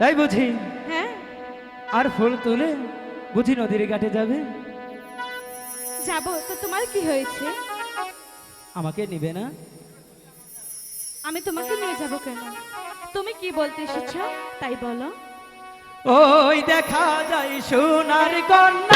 তাই বুঝি? হ্যাঁ। আর ফুল তুলে বুঝি নদীর ঘাটে যাবে? যাব তো তোমার কি হয়েছে? আমাকে নিবে না? আমি তোমাকে নিয়ে যাব কেন? তুমি কি বলতে এসেছ? তাই বলো। ওই দেখা যায় সোনার কন্যা।